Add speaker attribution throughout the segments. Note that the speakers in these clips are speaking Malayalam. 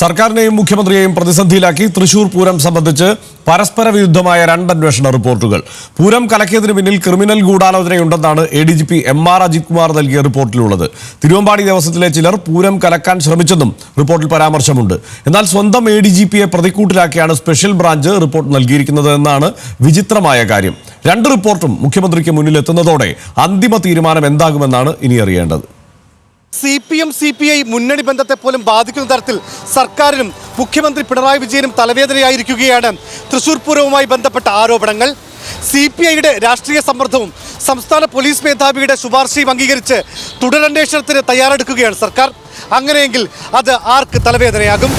Speaker 1: സർക്കാരിനെയും മുഖ്യമന്ത്രിയെയും പ്രതിസന്ധിയിലാക്കി തൃശൂർ പൂരം സംബന്ധിച്ച് പരസ്പര വിരുദ്ധമായ രണ്ട് അന്വേഷണ റിപ്പോർട്ടുകൾ. പൂരം കലക്കിയതിന് പിന്നിൽ criminal ഗൂഢാലോചനയുണ്ടെന്നാണ് A D G P M R Ajith Kumar നൽകിയ റിപ്പോർട്ടിലുള്ളത്. തിരുവമ്പാടി ദേവസ്വത്തിലെ ചിലർ പൂരം കലക്കാൻ ശ്രമിച്ചെന്നും റിപ്പോർട്ടിൽ പരാമർശമുണ്ട്. എന്നാൽ സ്വന്തം എ ഡി ജി പിയെ പ്രതിക്കൂട്ടിലാക്കിയാണ് സ്പെഷ്യൽ ബ്രാഞ്ച് റിപ്പോർട്ട് നൽകിയിരിക്കുന്നത് എന്നാണ് വിചിത്രമായ കാര്യം. രണ്ട് റിപ്പോർട്ടും മുഖ്യമന്ത്രിക്ക് മുന്നിലെത്തുന്നതോടെ അന്തിമ തീരുമാനം എന്താകുമെന്നാണ് ഇനി അറിയേണ്ടത്.
Speaker 2: C P M C P I മുന്നണി ബന്ധത്തെ പോലും ബാധിക്കുന്ന തരത്തിൽ സർക്കാരിനും മുഖ്യമന്ത്രി പിണറായി വിജയനും തലവേദനയായിരിക്കുകയാണ്. തൃശൂർ പൂരവുമായി ബന്ധപ്പെട്ട ആരോപണങ്ങൾ. സി പി ഐയുടെ രാഷ്ട്രീയ സമ്മർദ്ദവും സംസ്ഥാന പോലീസ് മേധാവിയുടെ ശുപാർശയും അംഗീകരിച്ച് തുടരന്വേഷണത്തിന് തയ്യാറെടുക്കുകയാണ് സർക്കാർ. അങ്ങനെയെങ്കിൽ അത് ആർക്ക് തലവേദനയാകും?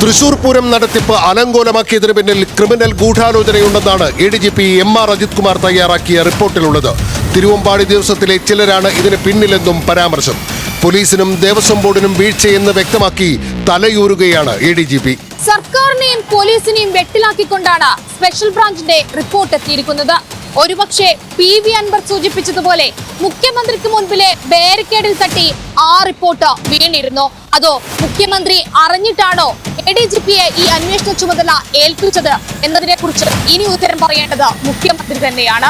Speaker 3: തൃശൂർ പൂരം നടത്തിപ്പ് അലങ്കോലമാക്കിയതിനു പിന്നിൽ criminal ഗൂഢാലോചനയുണ്ടെന്നാണ് A D G P M R Ajith Kumar തയ്യാറാക്കിയ റിപ്പോർട്ടിലുള്ളത്. തിരുവമ്പാടി ദിവസത്തിലെ ചിലരാണ് ഇതിന് പിന്നിലെന്നും പരാമർശം. പോലീസിനും ദേവസ്വം ബോർഡിനും വീഴ്ചയെന്ന് വ്യക്തമാക്കി തലയൂരുകയാണ് എ ഡി ജി പി
Speaker 4: സർക്കാരിനെയും പോലീസിനെയും വെട്ടിലാക്കിക്കൊണ്ടാണ് സ്പെഷ്യൽ ബ്രാഞ്ചിന്റെ റിപ്പോർട്ട് എത്തിയിരിക്കുന്നത്. ഒരുപക്ഷെ പി വി അൻവർ സൂചിപ്പിച്ചതുപോലെ മുഖ്യമന്ത്രിക്ക് മുൻപിലെ ബാരിക്കേഡിൽ തട്ടി ആ റിപ്പോർട്ട് വീണിരുന്നു. അതോ മുഖ്യമന്ത്രി അറിഞ്ഞിട്ടാണോ എ ഡി ജി പിയെ ഈ അന്വേഷണ ചുമതല ഏൽപ്പിച്ചത് എന്നതിനെ കുറിച്ച് ഇനി ഉത്തരം പറയേണ്ടത് മുഖ്യമന്ത്രി തന്നെയാണ്.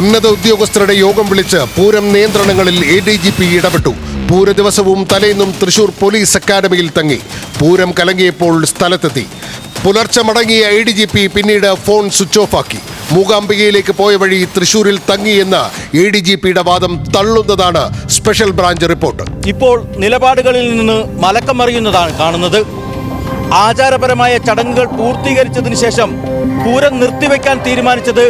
Speaker 3: ഉന്നത ഉദ്യോഗസ്ഥരുടെ യോഗം വിളിച്ച് പൂരം നിയന്ത്രണങ്ങളിൽ എ ഡി ജി പി ഇടപെട്ടു. പൂര ദിവസവും തലേന്നും തൃശൂർ പോലീസ് അക്കാദമിയിൽ തങ്ങി. പൂരം കലങ്ങിയപ്പോൾ സ്ഥലത്തെത്തി. പുലർച്ചെ മടങ്ങിയ എ ഡി ജി പി പിന്നീട് ഫോൺ സ്വിച്ച് ഓഫ് ആക്കി. മൂകാംബികയിലേക്ക് പോയ വഴി തൃശൂരിൽ തങ്ങിയെന്ന എ ഡി ജി പിയുടെ വാദം തള്ളുന്നതാണ് സ്പെഷ്യൽ ബ്രാഞ്ച് റിപ്പോർട്ട്.
Speaker 5: ഇപ്പോൾ നിലപാടുകളിൽ നിന്ന് മലക്കം മറിയുന്നതാണ് കാണുന്നത്. ആചാരപരമായ ചടങ്ങുകൾ പൂർത്തീകരിച്ചതിന് ശേഷം പൂരം നിർത്തിവെക്കാൻ തീരുമാനിച്ചത്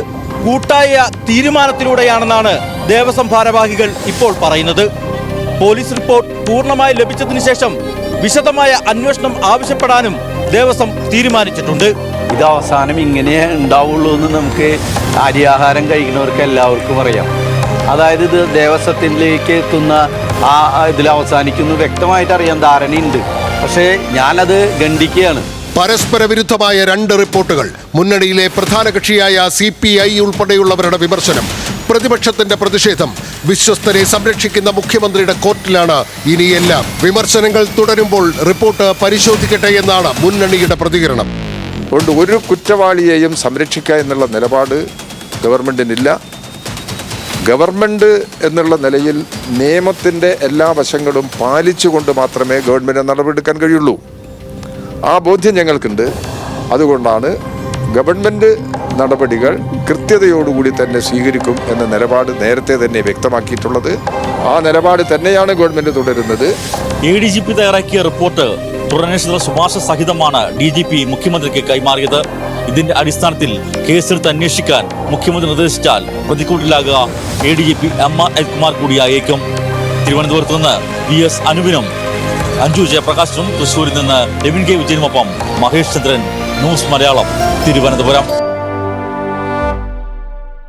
Speaker 5: കൂട്ടായ തീരുമാനത്തിലൂടെയാണെന്നാണ് ദേവസ്വം ഭാരവാഹികൾ ഇപ്പോൾ പറയുന്നത്. പോലീസ് റിപ്പോർട്ട് പൂർണമായി ലഭിച്ചതിന് ശേഷം വിശദമായ അന്വേഷണം ആവശ്യപ്പെടാനും ദേവസ്വം തീരുമാനിച്ചിട്ടുണ്ട്.
Speaker 6: ഇത് അവസാനം ഇങ്ങനെ ഉണ്ടാവുള്ളൂ എന്ന് നമുക്ക് അരിയാഹാരം കഴിക്കുന്നവർക്ക് എല്ലാവർക്കും അറിയാം. അതായത് ഇത് ദേവസ്വത്തിലേക്ക് എത്തുന്ന ആ ആ ഇതിൽ അവസാനിക്കുന്നു. വ്യക്തമായിട്ട് അറിയാൻ ധാരണയുണ്ട്. പക്ഷേ ഞാനത് ഖണ്ഡിക്കുകയാണ്.
Speaker 3: പരസ്പര വിരുദ്ധമായ രണ്ട് റിപ്പോർട്ടുകൾ. മുന്നണിയിലെ പ്രധാന കക്ഷിയായ സി പി ഐ ഉൾപ്പെടെയുള്ളവരുടെ വിമർശനം. പ്രതിപക്ഷത്തിന്റെ പ്രതിഷേധം. വിശ്വസ്തരെ സംരക്ഷിക്കുന്ന മുഖ്യമന്ത്രിയുടെ കോർട്ടിലാണ് ഇനിയെല്ലാം വിമർശനങ്ങൾ തുടരുമ്പോൾ റിപ്പോർട്ട് പരിശോധിക്കട്ടെ എന്നാണ് മുന്നണിയുടെ പ്രതികരണം.
Speaker 7: അതുകൊണ്ട് ഒരു കുറ്റവാളിയെയും സംരക്ഷിക്കുക എന്നുള്ള നിലപാട് ഗവൺമെന്റിനില്ല. ഗവൺമെന്റ് എന്നുള്ള നിലയിൽ നിയമത്തിന്റെ എല്ലാ വശങ്ങളും പാലിച്ചുകൊണ്ട് മാത്രമേ ഗവൺമെന്റ് നടപടിയെടുക്കാൻ കഴിയുള്ളൂ. ആ ബോധ്യം ഞങ്ങൾക്കുണ്ട്. അതുകൊണ്ടാണ് ഗവൺമെന്റ് നടപടികൾ കൃത്യതയോടുകൂടി തന്നെ സ്വീകരിക്കും എന്ന നിലപാട് നേരത്തെ തന്നെ വ്യക്തമാക്കിയിട്ടുള്ളത്. ആ നിലപാട് തന്നെയാണ് ഗവൺമെന്റ് തുടരുന്നത്.
Speaker 5: എ ഡി ജി പി തയ്യാറാക്കിയ റിപ്പോർട്ട് തുടരന്വേഷണ ശുപാർശ സഹിതമാണ് ഡി ജി പി മുഖ്യമന്ത്രിക്ക് കൈമാറിയത്. ഇതിന്റെ അടിസ്ഥാനത്തിൽ കേസെടുത്ത് അന്വേഷിക്കാൻ മുഖ്യമന്ത്രി നിർദ്ദേശിച്ചാൽ പ്രതിക്കൂട്ടിലാകുക. A D G P M R Ajithkumar കൂടിയായേക്കും. തിരുവനന്തപുരത്ത് നിന്ന് വി എസ് അനുവിനും അഞ്ജു ജയപ്രകാശിനും തൃശൂരിൽ നിന്ന് രവിൻ കെ വിജയനുമൊപ്പം മഹേഷ് ചന്ദ്രൻ ന്യൂസ് മലയാളം തിരുവനന്തപുരം.